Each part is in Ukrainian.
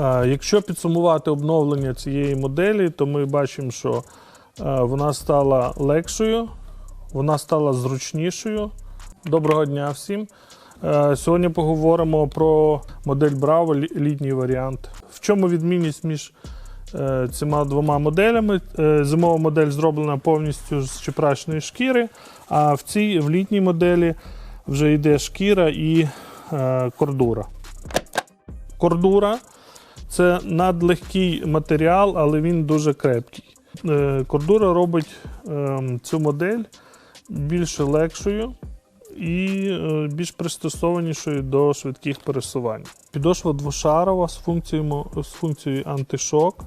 Якщо підсумувати обновлення цієї моделі, то ми бачимо, що е, вона стала легшою, вона стала зручнішою. Доброго дня всім. Е, Сьогодні поговоримо про модель Bravo, літній варіант. В чому відмінність між е, цими двома моделями? Зимова модель зроблена повністю з чепрачної шкіри, а в цій в літній моделі вже йде шкіра і кордура. Кордура це надлегкий матеріал, але він дуже крепкий. Е, Кордура робить ем, цю модель більш легшою і е, більш пристосованішою до швидких пересувань. Підошва двошарова з функцією, з функцією антишок,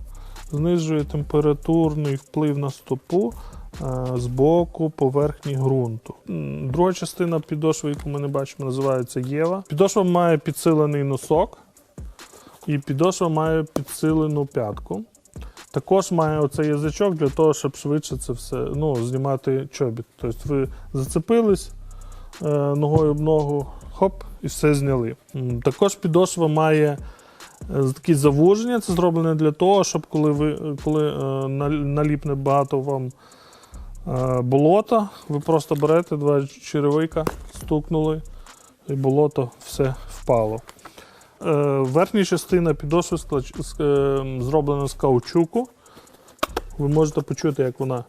знижує температурний вплив на стопу е, з боку поверхні ґрунту. Друга частина підошви, яку ми не бачимо, називається Єва. Підошва має підсилений носок, і підошва має підсилену п'ятку. Також має оцей язичок для того, щоб швидше це все ну, знімати чобіт. Тобто ви зацепились е, ногою об ногу, хоп, і все зняли. Також підошва має е, такі завуження. Це зроблено для того, щоб коли ви коли е, наліпне багато вам е, болота, ви просто берете два черевика, стукнули, і болото все впало. Е, Верхня частина підошви е, зроблена з каучуку. Ви можете почути, як вона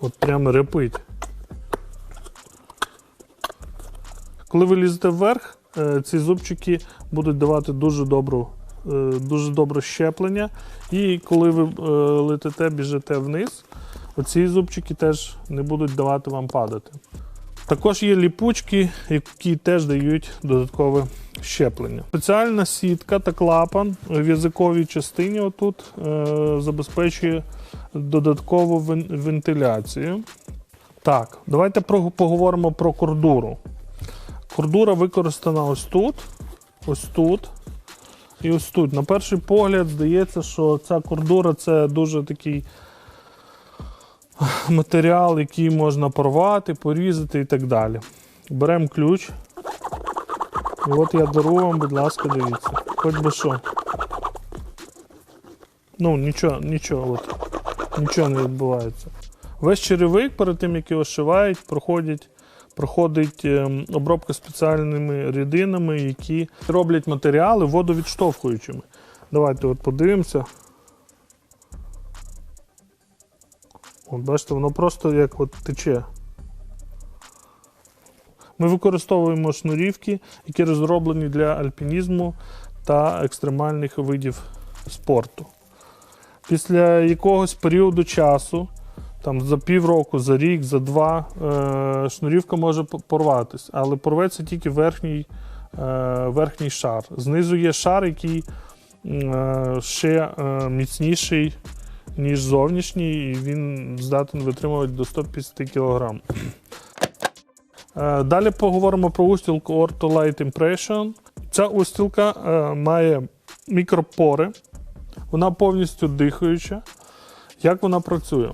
от прямо репить. Коли ви лізете вверх, е, ці зубчики будуть давати дуже добру, дуже добре щеплення. І коли ви летите, біжите вниз, оці зубчики теж не будуть давати вам падати. Також є ліпучки, які теж дають додаткове щеплення. Спеціальна сітка та клапан в язиковій частині отут е, забезпечує додаткову вентиляцію. Так, давайте поговоримо про кордуру. Кордура використана ось тут, ось тут і ось тут. На перший погляд здається, що ця кордура це дуже такий матеріал, який можна порвати, порізати і так далі. Беремо ключ. І от я дару вам, будь ласка, дивіться. Хоч би що. Ну, нічого, нічого, от. Нічого не відбувається. Весь черевик, перед тим, як його шивають, проходять, проходить ем, обробка спеціальними рідинами, які роблять матеріали водовідштовхуючими. Давайте от подивимося. От бачите, воно просто як от тече. Ми використовуємо шнурівки, які розроблені для альпінізму та екстремальних видів спорту. Після якогось періоду часу, там за півроку, за рік, за два, е, шнурівка може порватися, але порветься тільки верхній, е, верхній шар. Знизу є шар, який е, ще міцніший, ніж зовнішній, і він здатен витримувати до 150 кг. Е, Далі поговоримо про устілку Ortho Light Impression. Ця устілка е, має мікропори, вона повністю дихаюча. Як вона працює?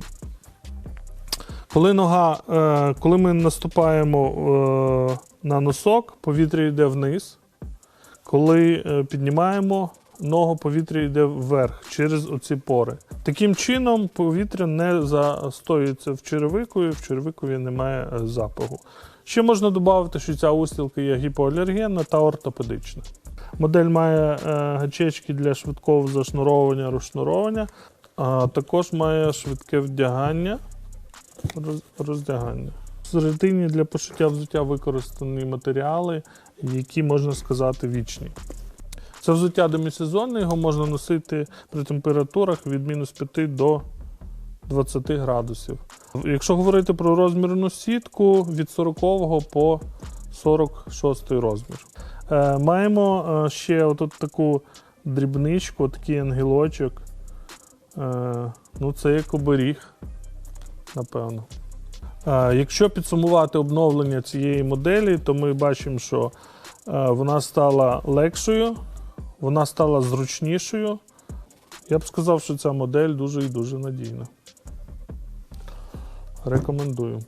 Коли нога, е, коли ми наступаємо на носок, повітря йде вниз. Коли піднімаємо ногу, повітря йде вверх через оці пори. Таким чином, повітря не застоюється в черевику, і в черевикові немає е, запаху. Ще можна додати, що ця устілка є гіпоалергенна та ортопедична. Модель має е, гачечки для швидкого зашнуровування, розшнуровування, а також має швидке вдягання, роз, роздягання. Всередині для пошиття взуття використані матеріали, які можна сказати вічні. Це взуття демісезонне, його можна носити при температурах від мінус 5 до 20 градусів. Якщо говорити про розмірну сітку від 40 по 46 розмір. Е, маємо е, ще отут таку дрібничку, такий ангелочок. Е, ну, це як оберіг, напевно. Якщо підсумувати обновлення цієї моделі, то ми бачимо, що вона стала легшою, вона стала зручнішою. Я б сказав, що ця модель дуже і дуже надійна. Рекомендую.